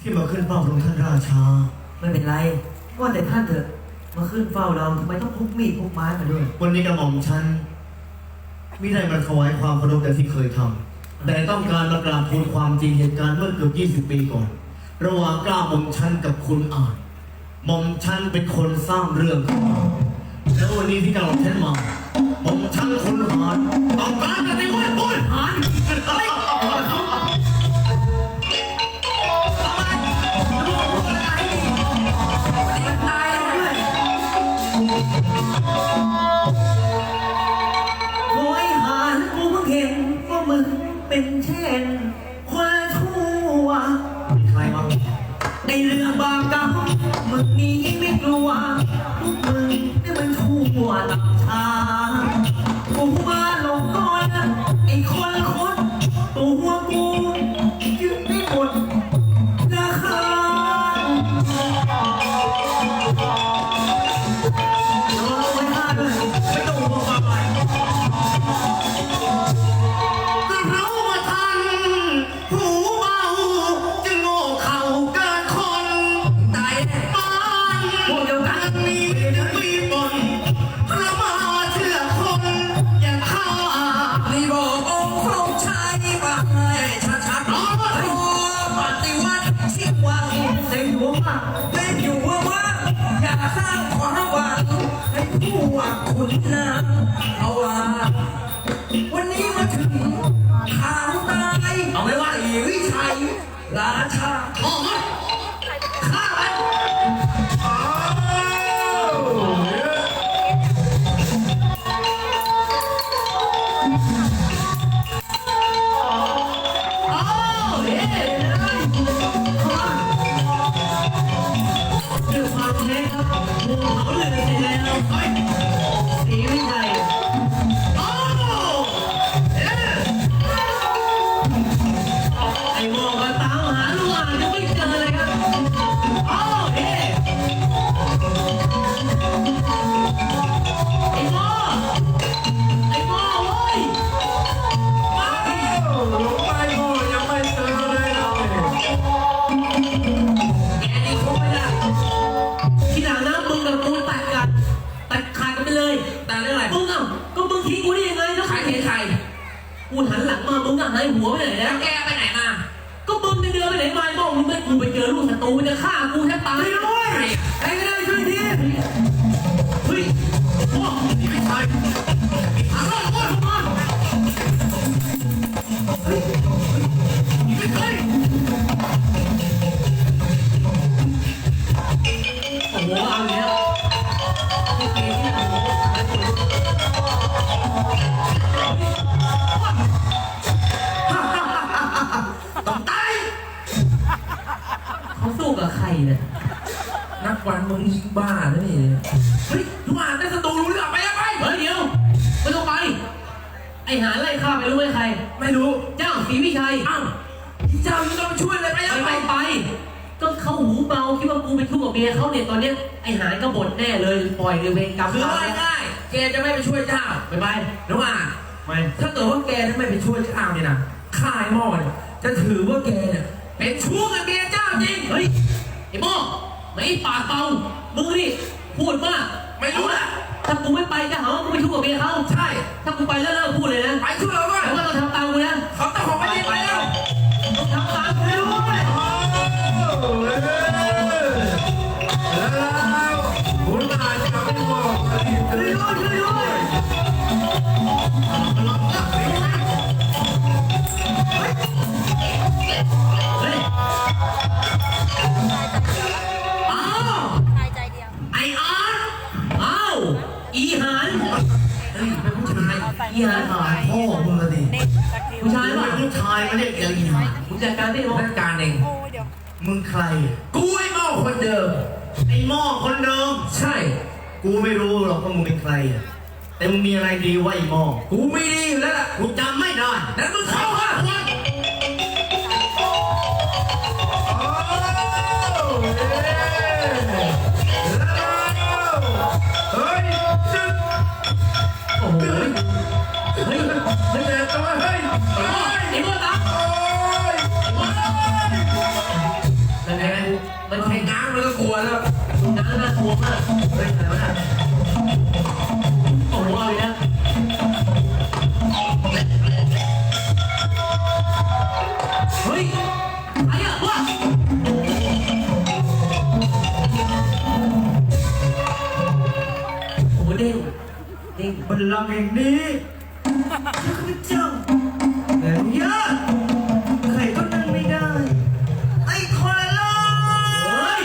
ที่มาขึ้นเฝ้าพระองค์ท่านราชา ไม่เป็นไร ว่าแต่ท่านเถอะ มาขึ้นเฝ้าเราทำไมต้องพกมีดพกไม้มาด้วย วันนี้กระหม่อมฉันไม่ได้มาถวายความเคารพแต่ที่เคยทำแต่ต้องการมากราบทูลความจริงเหตุการณ์เมื่อเกือบ20 ปีก่อน ระหว่างกล้าหม่อมฉันกับคุณอาจหม่อมฉันเป็นคนสร้างเรื่องขึ้นมาแล้ววันนี้ที่กระหม่อมฉันมาหม่อมฉันคนหารต้องการกัน เป็นเช่นคนชั่ว ใครมาในเรื่องบางกรรมมึงนี้ไม่กลัวพวกมึงนี่มันชั่วหลับชากู ราชาขอข้ เลยแต่เรื่องอะไรมึงอะก็มึงทิ้งกูได้ยังไงแล้วขายเขียนใครกูหันหลังมามึงอะหายหัวไปไหนแล้วแกไปไหนมาก็มึงจะเดินไปไหนมาบอกมึงไม่กูไปเจอลูกศัตรูมันจะฆ่ากูแทบตายช่วยด้วยใครก็ได้ช่วยทีเฮ้ยโอ้ยไม่ใช่ถามว่าโอ้ยมาเฮ้ย มึงอีกบ้าแล้วนี่เฮ้ยทุกอ่านได้ศัตรูรู้เรื่องไปแล้วไปเฮ้ยเดี๋ยวไม่ต้องไป ไอ้หาไล่ฆ่าไปรู้ไหมใคร ไม่รู้ เจ้าศรีวิชัยอ้าวเจ้ายังต้องช่วยเลยไปไปยังไปไงไป ก็เขาหูเบาคิดว่ากูไปทุ่งกับเมียเขาเนี่ยตอนเนี้ยไอ้หานก็บ่นแน่เลยปล่อยเลยเวรกรรมคือเขาง่ายๆแกจะไม่ไปช่วยเจ้าไปไปน้องอะไม่ถ้าเกิดว่าแกไม่ไปช่วยเจ้าเนี่ยนะข้าไอ้หม้อเนี่ยจะถือว่าแกเนี่ยเป็นชู้กับเมียเจ้าจริงเฮ้ยไอ้โม่ ไม่ปากเบามึงนี่พูดมากไม่รู้ละถ้ากูไม่ไปจะหาว่ากูไปทุ่งกับเมียเขาใช่ ถ้ากูไปแล้วเลิกพูดเลยนะไปช่วยเราด้วยแต่ว่าเราทำตามกูนะเขาต้องของไปยิงไปแล้วต้อ อ้าวอีหานเฮ้ยเป็นผู้ชายอีหานเหรอพ่อมึงอะดิเด็กตะคริวผู้ชายทำไมป่ะผู้ชายมาเรียกอย่างนี้ฮะผู้จัดการได้ไหมราชการเองโอ้ยเดี๋ยวมึงใคร กูไอ้หม้อคนเดิมไอ้หม้อคนเดิมใช่ กูไม่รู้หรอกว่ามึงเป็นใครอะแต่มึงมีอะไรดีวะไอ้หม้อกูไม่ดีอยู่แล้วล่ะกูจำไม่ได้นั้นมึงเข้ามา โหเฮ้ยเฮ้ยเฮ้ยตัวเฮ้ยไอ้โม่ไอ้โม่ตามโอ้ยนั่นมันใช้ง้างมันก็กลัวแล้วน้าน่ากลัวมากเฮ้ยอะไรวะน่ะโอ้โหเอาอีกแล้วเฮ้ยใครอะวะ เด้งบัลลังแห่งนี้ข้าพเจ้าแห่งยะใครก็นั่งไม่ได้ ไอ้คนละเฮ้ย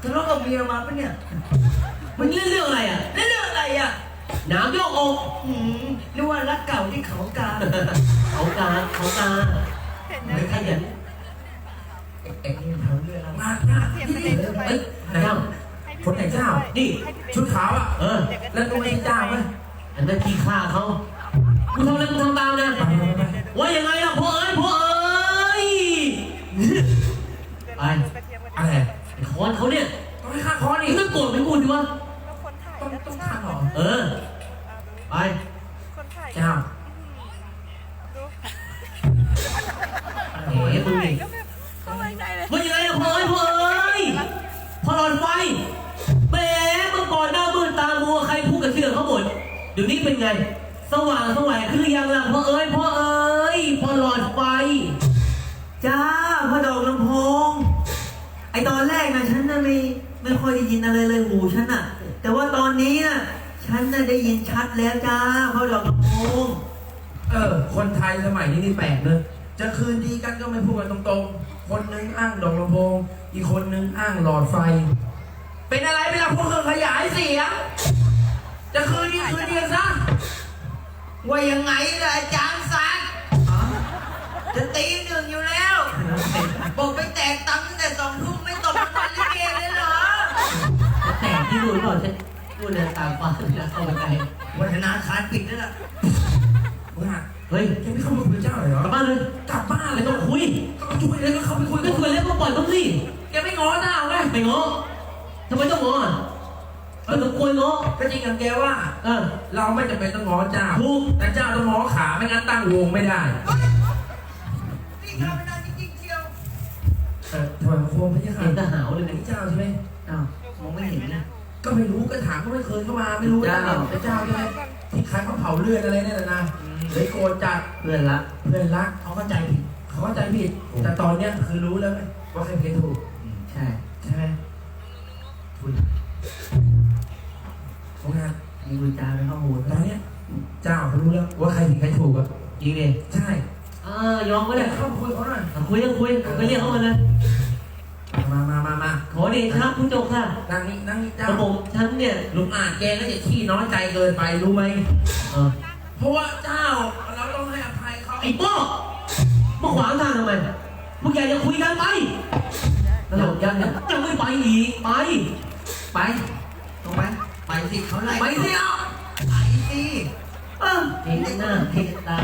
ทะเลาะกับเมียมาปะเนี่ย มันเล่นเรื่องอะไรอะแล้วเรื่องอะไรอะน้ำยกอกหืมหรือว่ารักเก่าที่เขากาเขาตาเขาตาไม่ขยันเอ็งทำเรื่องอะไรมากนะเอ้ยไหนเจ้าคนไหนเจ้า นี่ชุดขาวอะ เออ แล้วก็ไม่ใช่เจ้าไหมอันนั้นขี้ข้าเขากูทำอะไรกูทำตามนะไปไปไปว่ายังไงล่ะพ่อเอ้ยพ่อเอ้ยไปอะไรไอ้คอนเขาเนี่ยต้องให้ข้าคอนี่มึงต้องโกรธเป็นกูดิวะต้องต้องข้าหรอเออไปเจ้า เดี๋ยวนี้เป็นไง สว่างสวัยขึ้นหรือยังล่ะพ่อเอ้ยพ่อเอ้ยพอหลอดไฟจ้าพ่อดอกลำโพง ไอตอนแรกนะฉันน่ะไม่ไม่ค่อยได้ยินอะไรเลยหูฉันน่ะ แต่ว่าตอนนี้น่ะฉันน่ะได้ยินชัดแล้วจ้าพ่อดอกลำโพง เออ คนไทยสมัยนี้นี่แปลกเนอะจะคืนดีกันก็ไม่พูดกันตรงๆ คนนึงอ้างดอกลำโพง อีกคนนึงอ้างหลอดไฟ เป็นอะไรไม่ล่ะพวกเครื่องขยายเสียง จะคืนดีคืนดีกันซะว่ายังไงล่ะอาจารย์สักจะตีหนึ่งอยู่แล้วบอกไปแตกตังค์ตั้งแต่สองทุ่มไม่ตกวันลิเกเลยเหรอแต่ที่ดูก่อนฉันดูเดินตามฟ้าแล้วเข้าไปไกลวันธนาคารปิดแล้วล่ะมึงอะเฮ้ยแกไม่เข้ามาคุยกับเจ้าเลยเหรอกลับบ้านเลยกลับบ้านเลไม่ยต้ต้อองงคุยก็มาช่วยเลยก็เข้าไปคุยไม่กับคุยแล้วก็ปล่อยเขาสิแกไม่ง้อเจ้าไงไปง้อทำไมต้องง้ออะ เออสมควรง้อก็จริงกับแกว่า เออ เราไม่จำเป็นต้องง้อเจ้าถูก แต่เจ้าต้องง้อขาไม่งั้นตั้งวงไม่ได้นี่ข้าไม่ได้จริงๆเชียวเออทำไมมาโค้งไม่ใช่เห็นทค่หาวเลยอันนะนี้เจ้าใช่ไหมอ้าวมองไม่เห็นนะ ก็ไม่รู้ก็ถามก็ไม่เคยเข้ามาไม่รู้เจ้าเป็นเจ้าใช่ไหมที่ใครเขาเผาเลือดอะไรเนี่ยนะเลยโกรธจัดเพื่อนละเพื่อนรักเขาเข้าใจผิดเขาเข้าใจผิด แต่ตอนเนี้ยคือรู้แล้วไงว่าใครผิดถูก ใช่ ใช่ไหมานมีกุญแจเป็นข้อมูลตอนเนี้ยเจ้าเขารู้แล้วว่าใครผิดใครถูกอะจริงดิใช่เออยอมก็ก็ได้เลยเข้ามาคุยกับเขาหน่อยอะคุยก็คุยไปเรียกเขามาเลยมามามามาขอเดชะคุณเจ้าค่ะนั่งนี่นั่งนี่กเจ้าระผมฉันเนี่ยลุงอาจแกก็จะขี้น้อยใจเกินไปรู้ไหม เออเพราะว่าเจ้าเราต้องให้อภัยเขาไอ้ป้อมาขวางทางทำไมพวกแกจะคุยกันไปแล้วยังยังยังไม่ไปอีกไป ไปตรงไหม ไปสิเขาไล่ไปสิอะไปสิเออเห็นหน้าเห็นตา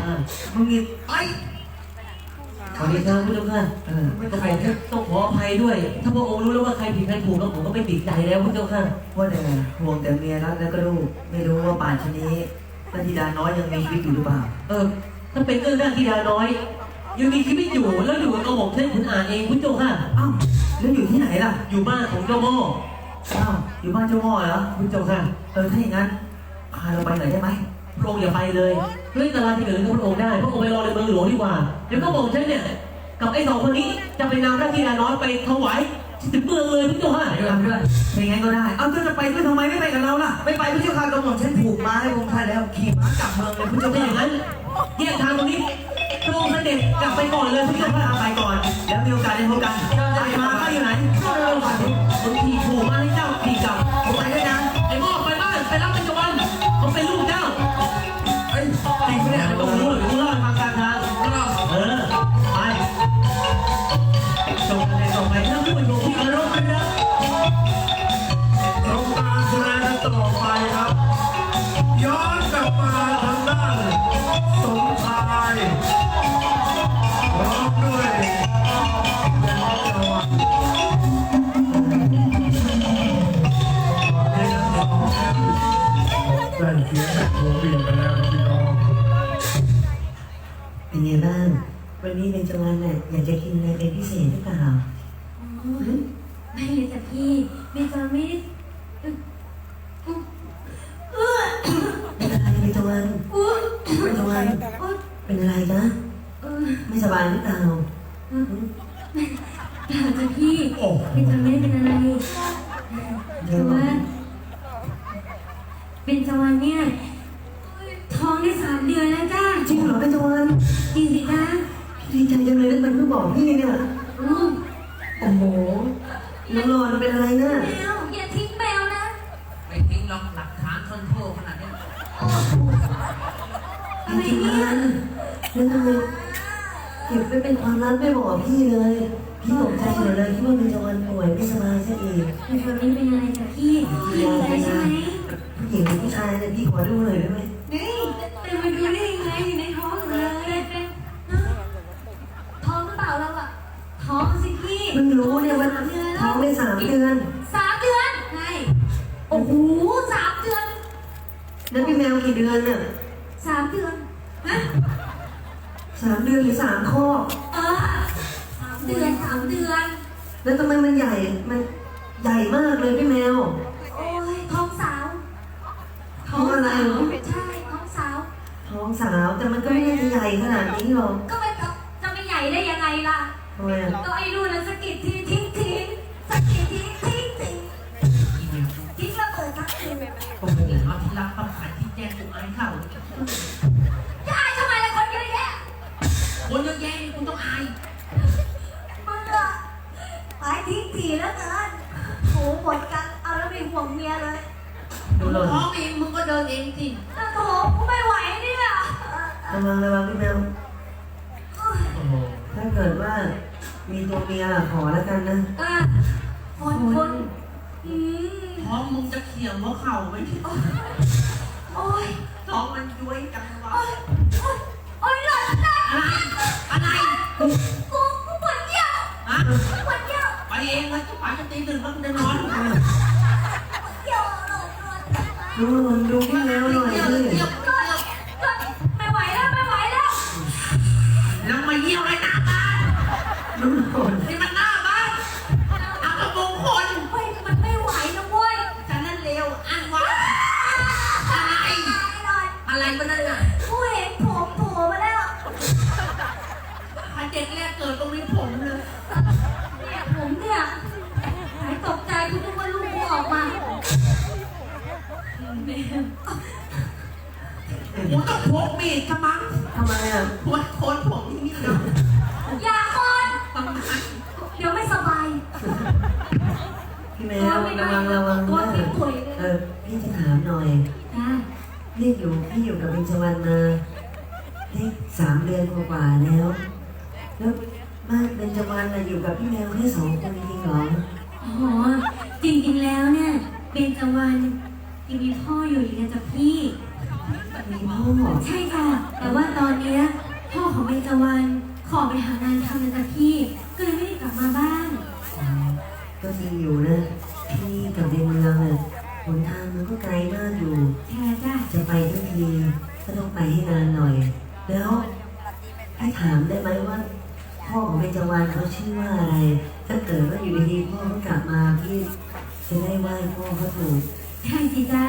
มึงนี่ไปขอเดชะคุณเจ้าค่ะเออกระผมต้องขออภัยด้วย ถ้าพระองค์รู้แล้วว่าใครผิดใครถูกแล้วผมก็ไม่ติดใจแล้วคุณเจ้าค่ะว่าแต่ห่วงแต่เมียรักแล้วก็ลูกไม่รู้ว่าป่านชะนี้พระธิดาน้อยยังมีชีวิตอยู่หรือเปล่า เออ ถ้าเป็นเรื่องด้านธิดาน้อย ยังมีชีวิตอยู่แล้วอยู่กับกระบอกเช่นคุณอ่านเองคุณเจ้าค่ะอ้าวแล้วอยู่ที่ไหนล่ะ อยู่บ้านของเจ้าโม่ อ้าวอยู่บ้านเจ้าพ่อเหรอคุณเจ้าค่ะเออถ้าอย่างนั้นพาเราไปหน่อยได้ไหมพระองค์อย่าไปเลยเรื่องตารางที่เหลือกับพระองค์ได้พระองค์ไปรอในเมืองหลวงดีกว่าเดี๋ยวก็บอกฉันเนี่ยกับไอ้สองคนนี้จะไปนำพระธิดาน้อยไปถวายถึงเมืองเลยคุณเจ้าค่ะไปด้วยเป็นไงก็ได้ เอาเจ้าจะไปด้วยทำไมไม่ไปกับเราล่ะไม่ไปพี่เจ้าค่ะกำหนดฉันผูกม้าให้พระองค์ท่านแล้วขี่ม้ากลับเมืองเลยพี่เจ้าถ้าค่ะอย่างนั้นแยกทางตรงนี้ พระองค์เสด็จกลับไปก่อนเลยพี่เจ้าค่ะไปก่อน แล้วมีโอกาสได้พบกันไปมาก็อยู่ไหนบางทีผูกมาให้เจ้าขี่กลับ เป็นไงบ้างวันนี้ในจังหวัดน่ะอยากจะกินอะไรเป็นพิเศษหรือเปล่าไม่เลยจ้ะพี่เบนจะไม่ได้เอ่อเอ่อเป็นอะไรเป็นตะวันอุ๊ยเป็นตะวันอุ๊ยเป็นอะไรนะเออไม่สบายหรือเปล่าเออเปล่าจ้ะพี่โอ้เบนจะไม่ได้เป็นอะไรเดี๋ยแต่วว่าเป็นจวันเนี่ยท้องได้สามเดือนแล้วจ้าจริงเหรอเป็นตะวันจริงสิจ้า ดีใจจังเลยแล้วมันเพิ่งบอกพี่เนี่ยอืมโอ้โหน้องรอนเป็นอะไรนะแมวอย่าทิ้งแมวนะ ไม่ทิ้งหรอกหลักฐานทนโทษขนาดเนี้ยจริงๆนะแล้วทำไมเก็บไว้เป็นความลับไม่บอกพี่เลย พี่ตกใจหมดเลยคิดว่าเป็นตะวันป่วยไม่สบายซะอีกเป็นคนนี้เป็นอะไรจ้ะพี่พี่ดีใจใช่ไหมผู้หญิงหรือผู้ชายเนี่ยพี่ขอดูหน่อยได้ไหม รู้เนี่ยว่าท้องได้สามเดือนสามเดือนใช่โอ้โหสามเดือนแล้วพี่แมวกี่เดือนน่ะสามเดือนนะสามเดือนหรือสามข้อเออสามเดือนสามเดือน แล้วทำไมมันใหญ่มันใหญ่มากเลยพี่แมว โอ้ยท้องสาวท้องอะไรเหรอใช่ท้องสาว ท้องสาวแต่มันก็ไม่ได้จะใหญ่ขนาดนี้หรอกก็ไม่จะจะไม่ใหญ่ได้ยังไงล่ะทำ ไมอะก็ไอ้นู่นน่ะสะกิดทีทิ้งทิ้งสะกิดทิ้งทิ้งทิ้งทิ้งแล้วเปิดทักทีโอ้โหเอาที่รักต้องขายที่แจ้งกูอายเข้าจะอายทำไมล่ะคนเยอะแยะคนเยอะแยะนี่กูต้องอายมึงอะไปทิ้งทีแล้วเกินโหหมดกันเอาแล้วไม่ห่วงเมียเลยดูหล่นท้องเองมึงก็เดินเองสิแล้วโถกูไม่ไหวเนี่ยระวังระวังพี่แมวโอ้โหถ้าเกิดว่า มีตัวเมียขอแล้วกันนะ อะคนคนอืมท้องมึงจะเขี่ยวหัวเข่าไหมโอ้ยท้องมันย้วยจังวะโอ้ยโอ้ยโอ้ยหล่นนะอะไรกูกูกูปวดเยี่ยวฮะกูปวดเยี่ยวไปเองเลยป่าจะตีตื่นแล้วมึงจะนอนปวดเยี่ยวหล่นหล่นดูหล่นดูพี่แมวหน่อยเที่ยวสิ เที่ยว พี่แมวระวังระวังตัวนะพี่ป่วยเลย เออพี่จะถามหน่อยนะนี่อยู่พี่อยู่กับเบญจวรรณมาได้สามเดือนกว่าๆแล้ว แล้วบ้านเบญจวรรณน่ะอยู่กับพี่แมวแค่สองคนจริงเหรออ๋อจริงๆแล้วเนี่ยเป็นจวันยังมีพ่ออยู่อีกนะจ๊ะพี่ มีพ่อใช่ค่ะ แต่ว่าตอนเนี้ยพ่อของเบญจวรรณขอไปหางานทำนะจ๊ะพี่ ก็เลยไม่ได้กลับมาบ้าน ก็จริงอยู่นะพี่กับในเมืองอะหนทางมันก็ไกลมากอยู่ ใช่แล้วจ้ะจะไปทุกทีก็ต้องไปให้นานหน่อย แล้วให้ถามได้ไหมว่า พ่อของเบญจวรรณเขาชื่อว่าอะไร ถ้าเกิดว่าอยู่ดีๆพ่อเขากลับมาพี่จะได้ไหว้พ่อเขาถูก ใช่สิจ๊ะ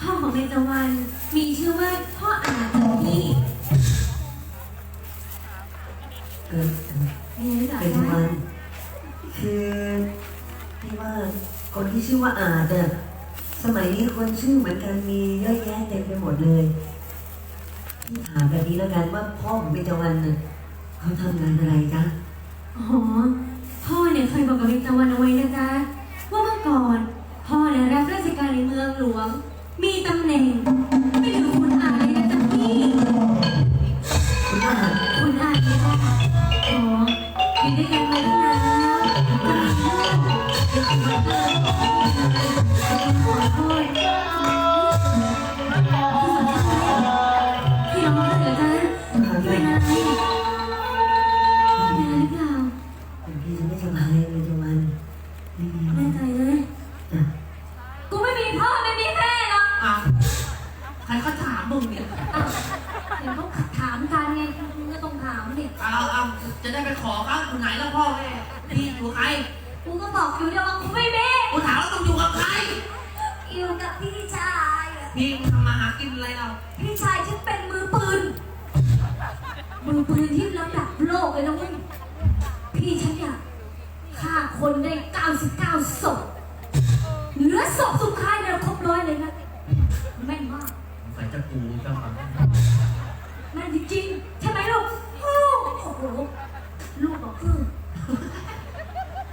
พ่อของเบญจวรรณมีชื่อว่าพ่อ ชื่อว่าอาจอะสมัยนี้คนชื่อเหมือนกันมีเยอะแยะเต็มไปหมดเลยพี่ถามแบบนี้แล้วกันว่าพ่อของเบญจวรรณน่ะเขาทำงานอะไรจ๊ะ อ๋อพ่อ ไม่สบายเลยจวันไม่มีแน่ใจเลยจ้ะกูไม่มีพ่อไม่มีแม่หรอกอะใครเขาถามมึงเนี่ยอ้าวเดี๋ยวเขาถามกันไงมึงก็ต้องถามดิเอาเอาจะได้ไปขอเขาอยู่ไหนแล้วพ่อแม่พี่อยู่ใครอกูก็บอกอยู่เดี๋ยวว่ากูไม่มีกูถามว่ามึงอยู่กับใคร อยู่กับพี่ชายอะพี่มึงทำมาหากินอะไรเราพี่ชายฉันเป็นมือปืน มือปืนที่ระดับโลกเลยนะเว้ยพี่ฉันเนี่ย ฆ่าคนได้ 99ศพเหลือศพสุดท้ายเนี่ยครบร้อยเลยนะแม่นมากใส่จะกูจะมาแม่นจริงๆใช่ไหมลูกโอ้โหลูกบอกเออ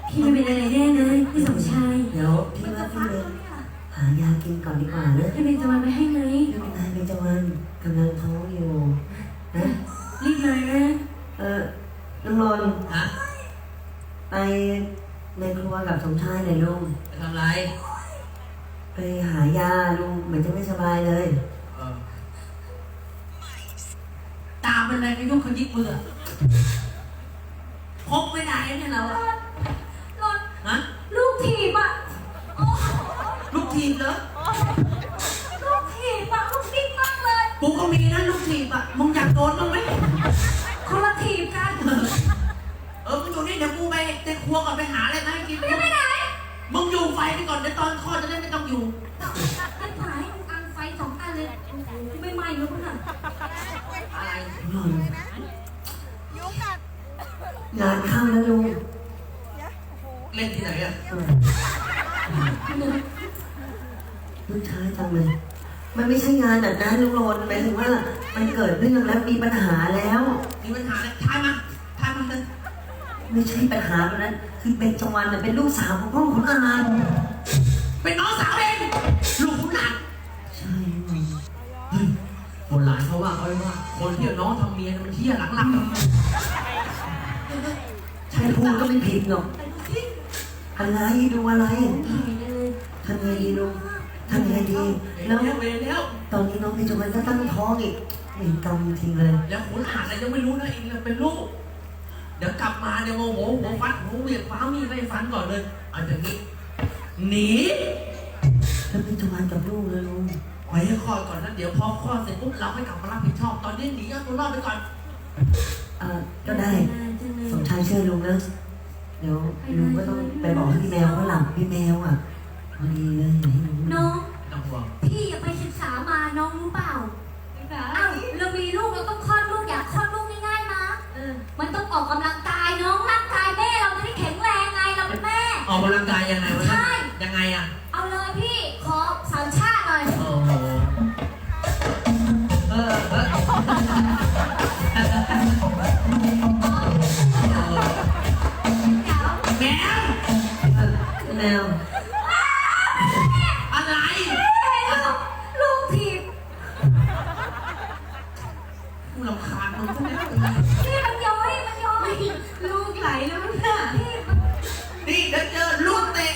พี่ไม่เป็นอะไรแน่เลยพี่สมชายเดี๋ยวพี่ว่าพี่เลยหายากินก่อนดีกว่านะให้เป็นจวันไปให้ไหม พี่เป็นนายเป็นจวันกำลังท้องอยู่นะ รีบมานะ เออน้ำมนต์ ฮะ ไปในค รัวกับสมชายหน่อยลูกานเล่นที่ไหนอะเออลูกชายจังเลย มันไม่ใช่งานแบบนั้นลุงโรนหมายถึงว่า มันเกิดเรื่องแล้วมีปัญหาแล้ว มีปัญหาอะไรทายมาทายมาเลยไม่ใช่ปัญหาแบบนั้น คือเป็นจวันน่ะเป็นลูกสาวของพ่อของอานเป็นน้องสาวเองลูกคุณหลานใช่ลุงโบราณเขาว่าเขาไว้ว่า คนที่เอาน้องทำเมียน่ะมันเที่ยหลังหลัง ใช่พูดก็ไม่ผิดหรอก อะไรดูอะไรทำไงดีลุงทำไงดีแล้แล้ววเวรแล้ว ตอนนี้น้องเป็นจวันก็ตั้งท้องอีกเห็นกรรมจริงเลยแล้วคุณหลานอะไรยังไม่รู้นะเองเลยเป็นลูก เดี๋ยวกลับมาเดี๋ยวโมโหหัวฟัดหัวเหวี่ยงฟ้ามีดไล่ฟันก่อนเลยเอาอย่างนี้ หนีแล้วเป็นจวันกับลูกเลยลุงไว้ให้คลอดก่อนนะเดี๋ยวพอคลอดเสร็จปุ๊บเราให้กลับมารับผิดชอบ ตอนนี้หนีเอาตัวรอดไปก่อน เออก็ได้ สมชายเชื่อลุงนะ เดี๋ยวลุงก็ต้องไปบอกให้พี่แมวเขาหลับพี่แมวอะพอดีเลยไหนลุงน้องต้องห่วงพี่อย่าไปศึกษามาน้องรู้เปล่าอ้าวเรามีลูกเราต้องคลอดลูกอยากคลอดลูกง่ายๆนะมันต้องออกกำลังกายน้องร่างกายแม่เราจะได้แข็งแรงไงเราเป็นแม่ ออกกำลังกายยังไงวะใช่ยังไงอะ เอาเลยพี่ ไหลแล้วมันน่ะพี่มันนี่เดี๋ยวเจอลูกเตะ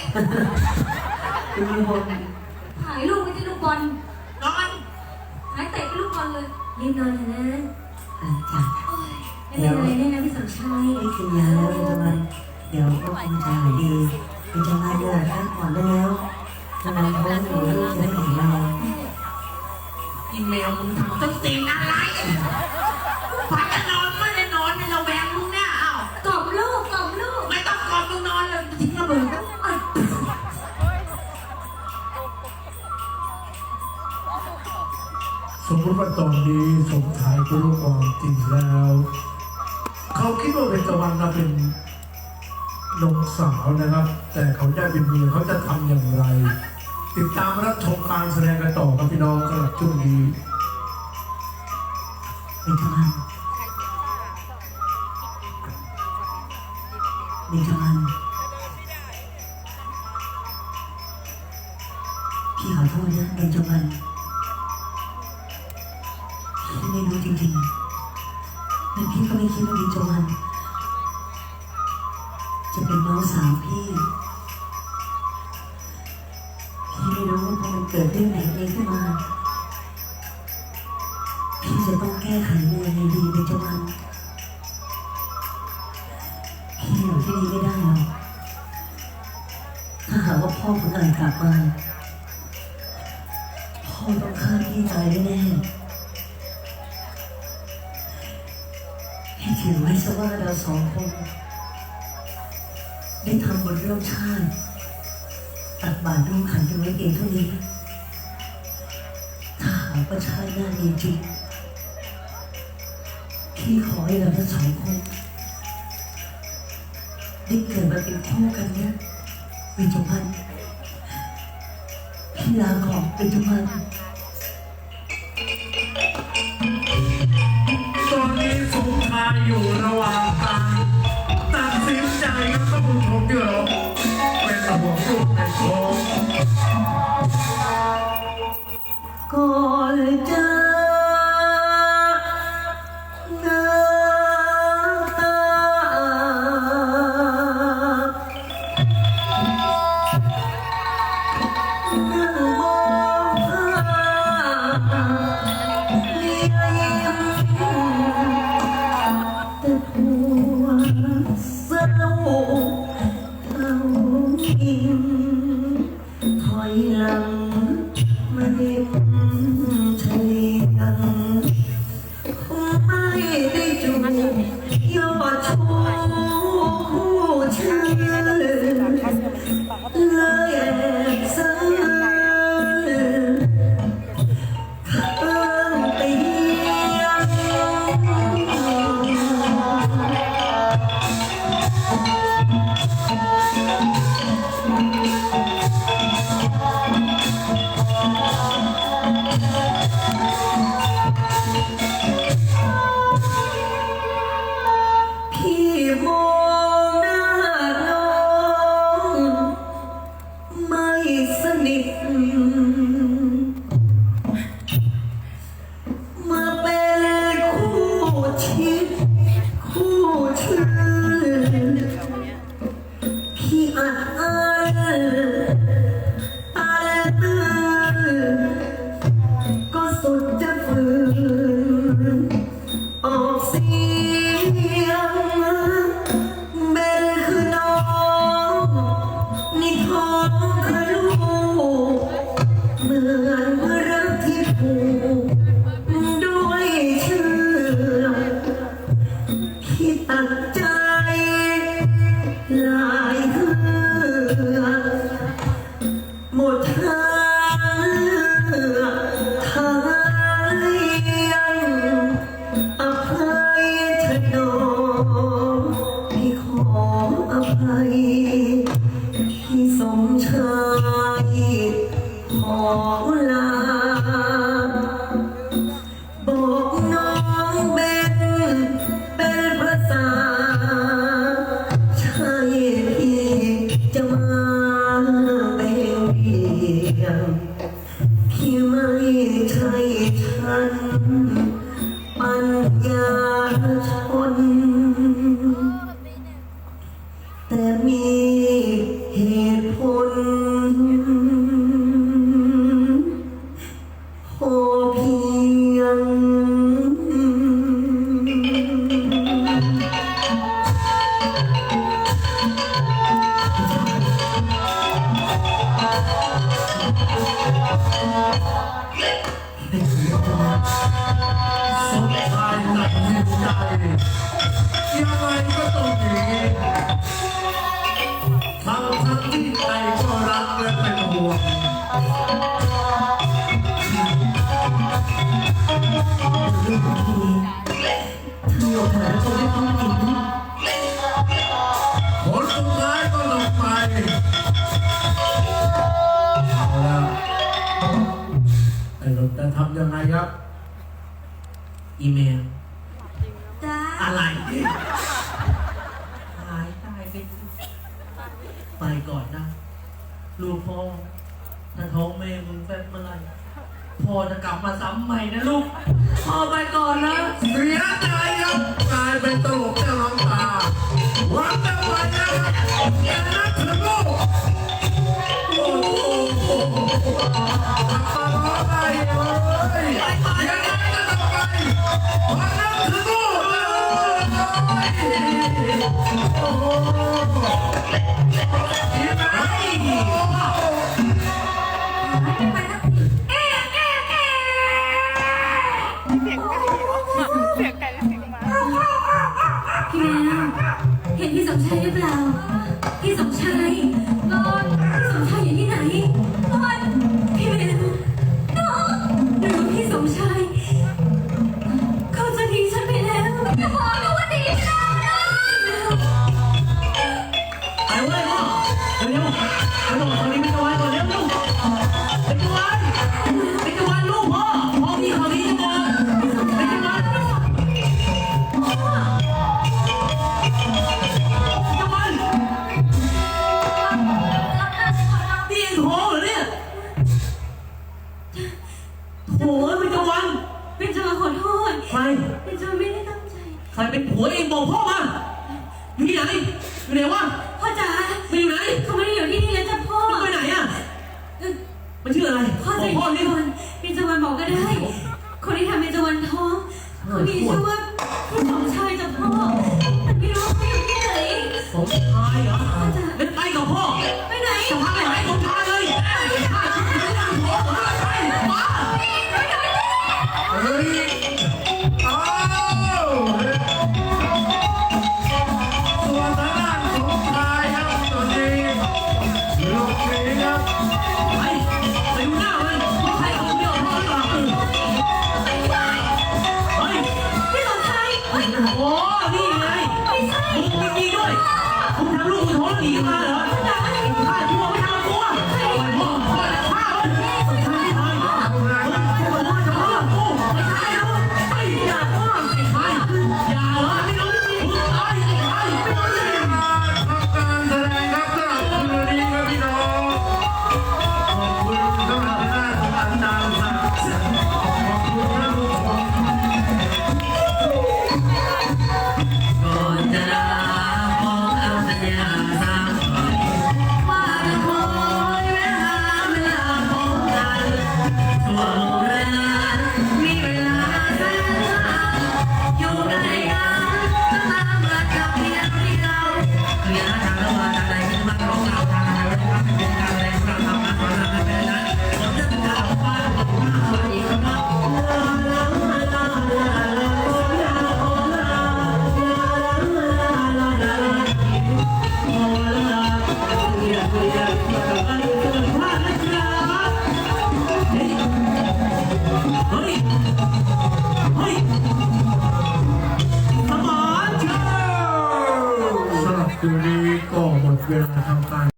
ลุงพลหายลูกไม่ใช่ลูกบอลนอนหายเตะเป็นลูกบอลเลยรีบนอนเถอะนะอะจ้ะไม่เป็นไรแน่นะพี่สมชายไม่กินยาแล้วเป็นจวันเดี๋ยวก็คงจะหายดีเป็นจวันเนี่ยพักผ่อนได้แล้วกำลังท้องอยู่ลูกจะได้แข็งแรงอีเมลมึงทำต้นตีนอะไรพัก มมติว่าตอนนี้สมชายก็รู้ความจริงแล้ว เขาคิดว่าเป็นตะวันนะเป็นนงสาวนะครับ แต่เขาได้เป็นเมียเขาจะทำอย่างไร ติดตามรับชมการแสดงกันต่อครับพี่น้องสำหรับช่วงนี้ เป็นจวัน ว่าเราสองคนได้ทำบนเรื่องชาติตักบาตรร่วมขันกันไว้เพียงเท่านี้ ถ้าหากว่าชาติหน้ามีจริงพี่ขอให้เราทั้งสองคนได้เกิดมาเป็นคู่กันนะเป็นจุพันพี่ลาของเป็นจุพันตอนนี้สงคราอยู่ ธา พ่อ ถ้าท้องแม่มึงแฟบเมื่อไหรพ่อจะกลับมาซ้ำใหม่นะลูก พ่อไปก่อนนะ เสียใจครับกลายเป็นตลกเจ้าน้ำตาหวังจะไปนะครับอย่านักถึงลูกโอ้โหอะไรเลยยังไงก็ต้องไปหวังนักถึงลูก เสียงไก่เหรอเสียงไก่หรือเสียงหมาพี่แมวเห็นพี่สมชายหรือเปล่า พี่สม